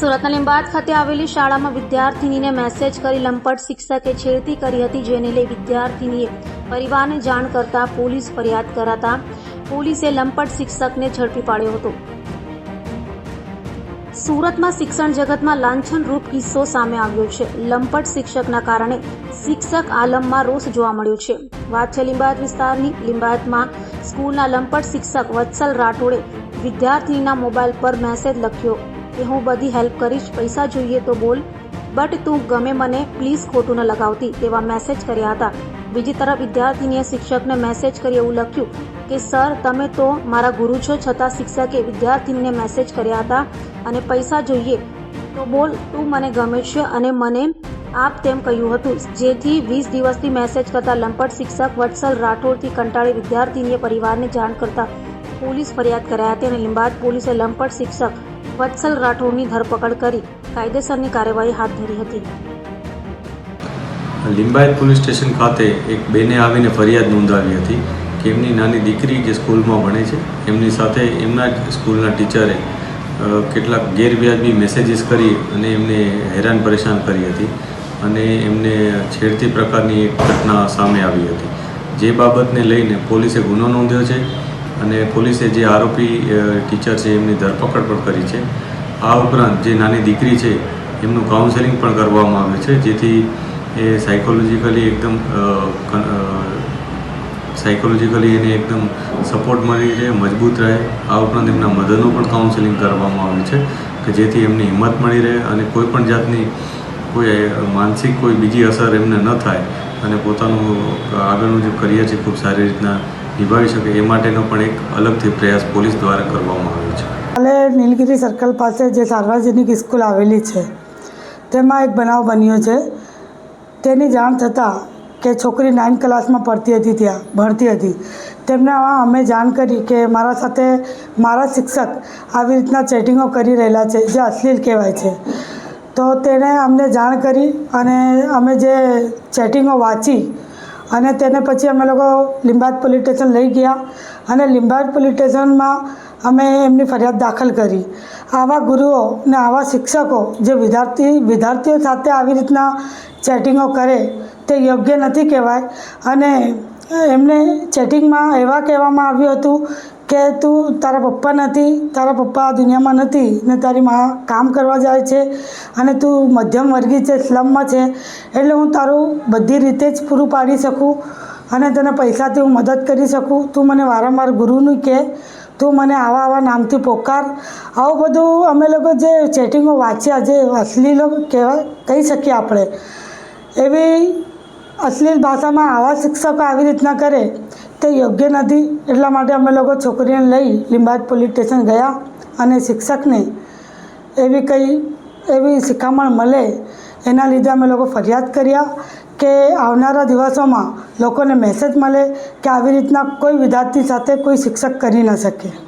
સુરતના લીંબાદ ખાતે આવેલી શાળામાં વિદ્યાર્થિનીને મેસેજ કરી લંપટ શિક્ષકે છેડતી કરી હતી, જેને લઈ વિદ્યાર્થિનીએ પરિવારને જાણ કરતા પોલીસ ફરિયાદ કરાતા પોલીસે લંપટ શિક્ષકને ઝડપી પાડ્યો હતો. સુરતમાં શિક્ષણ જગતમાં લાંછનરૂપ કિસ્સો સામે આવ્યો છે. લંપટ શિક્ષકના કારણે શિક્ષક આલમમાં રોષ જોવા મળ્યો છે. વાત છે લીંબાયત વિસ્તારની. લીંબાયતમાં સ્કૂલના લંપટ શિક્ષક વત્સલ રાઠોડે વિદ્યાર્થીના મોબાઈલ પર મેસેજ લખ્યો. કે હું બધી હેલ્પ કરીશ, પૈસા જોઈએ તો બોલ. બટ તું ગમે મને પ્લીઝ ખોટું ન લગાવતી, તેવા મેસેજ કર્યા હતા. બીજી તરફ વિદ્યાર્થીનીએ શિક્ષકને મેસેજ કરી એવું લખ્યું કે સર તમે તો મારા ગુરુ છો, છતાં શિક્ષકે વિદ્યાર્થીનીને મેસેજ કર્યા હતા અને પૈસા જોઈએ. તો બોલ, તું મને ગમે છે અને મને આપ તેમ કહ્યું હતું. જેથી વીસ દિવસથી મેસેજ કરતા લંપટ શિક્ષક વત્સલ રાઠોડથી કંટાળી વિદ્યાર્થીનીએ પરિવારને જાણ કરતા પોલીસ ફરિયાદ કરાઈ હતી અને લીંબાદ પોલીસે લંપટ શિક્ષક વત્સલ રાઠોડની ધરપકડ કરી કાયદેસરની કાર્યવાહી હાથ ધરી હતી. લિંબાયત પોલીસ સ્ટેશન ખાતે એક બેને આવીને ફરિયાદ નોંધાવી હતી કે એમની નાની દીકરી જે સ્કૂલમાં ભણે છે, એમની સાથે એમના સ્કૂલના ટીચરે કેટલાક ગેરવ્યાજબી મેસેજીસ કરી અને એમને હેરાન પરેશાન કરી હતી અને એમને છેડતી પ્રકારની એક ઘટના સામે આવી હતી. જે બાબતને લઈને પોલીસે ગુનો નોંધ્યો છે. અને પોલીસે જે આરોપી ટીચર છે, એમની ધરપકડ પણ કરી છે. આ ઉપરાંત જે નાની દીકરી છે, એમનું કાઉન્સેલિંગ પણ કરવામાં આવે છે, જેથી એ સાયકોલોજીકલી એકદમ સાયકોલોજીકલી એને એકદમ સપોર્ટ મળી રહે, મજબૂત રહે. આ ઉપરાંત એમના મધરનું પણ કાઉન્સેલિંગ કરવામાં આવે છે, કે જેથી એમને હિંમત મળી રહે અને કોઈ પણ જાતની કોઈ માનસિક કોઈ બીજી અસર એમને ન થાય અને પોતાનું આગળનું જે કરિયર છે, ખૂબ સારી રીતના નિભાવી શકે એ માટેનો પણ એક અલગથી પ્રયાસ પોલીસ દ્વારા કરવામાં આવ્યો છે. કાલે નીલગિરી સર્કલ પાસે જે સાર્વજનિક સ્કૂલ આવેલી છે, તેમાં એક બનાવ બન્યો છે. તેની જાણ થતાં કે છોકરી નાઇન ક્લાસમાં પડતી હતી ત્યાં, ભણતી હતી. તેમને અમે જાણ કરી કે મારા સાથે મારા શિક્ષક આવી રીતના ચેટિંગો કરી રહેલા છે, જે અશ્લીલ કહેવાય છે. તો તેણે અમને જાણ કરી અને અમે જે ચેટિંગો વાંચી અને તેને પછી અમે લોકો લીંબાદ પોલીસ સ્ટેશન લઈ ગયા. અને લીંબાદ પોલીસ સ્ટેશનમાં અમે એમની ફરિયાદ દાખલ કરી. આવા ગુરુઓ ને આવા શિક્ષકો જે વિદ્યાર્થી, વિદ્યાર્થીઓ સાથે આવી રીતના ચેટિંગો કરે તે યોગ્ય નથી કહેવાય. અને એમને ચેટિંગમાં એવા કહેવામાં આવ્યું હતું કે તું તારા પપ્પા નથી, તારા પપ્પા આ દુનિયામાં નથી ને તારી માં કામ કરવા જાય છે અને તું મધ્યમ વર્ગી છે, સ્લમમાં છે, એટલે હું તારું બધી રીતે જ પૂરું પાડી શકું અને તને પૈસાથી હું મદદ કરી શકું. તું મને વારંવાર ગુરુનું કહે તું મને આવા આવા નામથી પોકાર. આવું બધું અમે લોકો જે ચેટિંગો વાંચ્યા, જે અશ્લીલો કહેવાય, કહી શકીએ આપણે. એવી અશ્લીલ ભાષામાં આવા શિક્ષકો આવી રીતના કરે, તે યોગ્ય નથી. એટલા માટે અમે લોકો છોકરીને લઈ લીંબાજ પોલીસ સ્ટેશન ગયા અને શિક્ષકને એવી કંઈ, એવી શિખામણ મળે એના લીધે અમે લોકો ફરિયાદ કર્યા કે આવનારા દિવસોમાં લોકોને મેસેજ મળે કે આવી રીતના કોઈ વિદ્યાર્થી સાથે કોઈ શિક્ષક કરી ન શકે.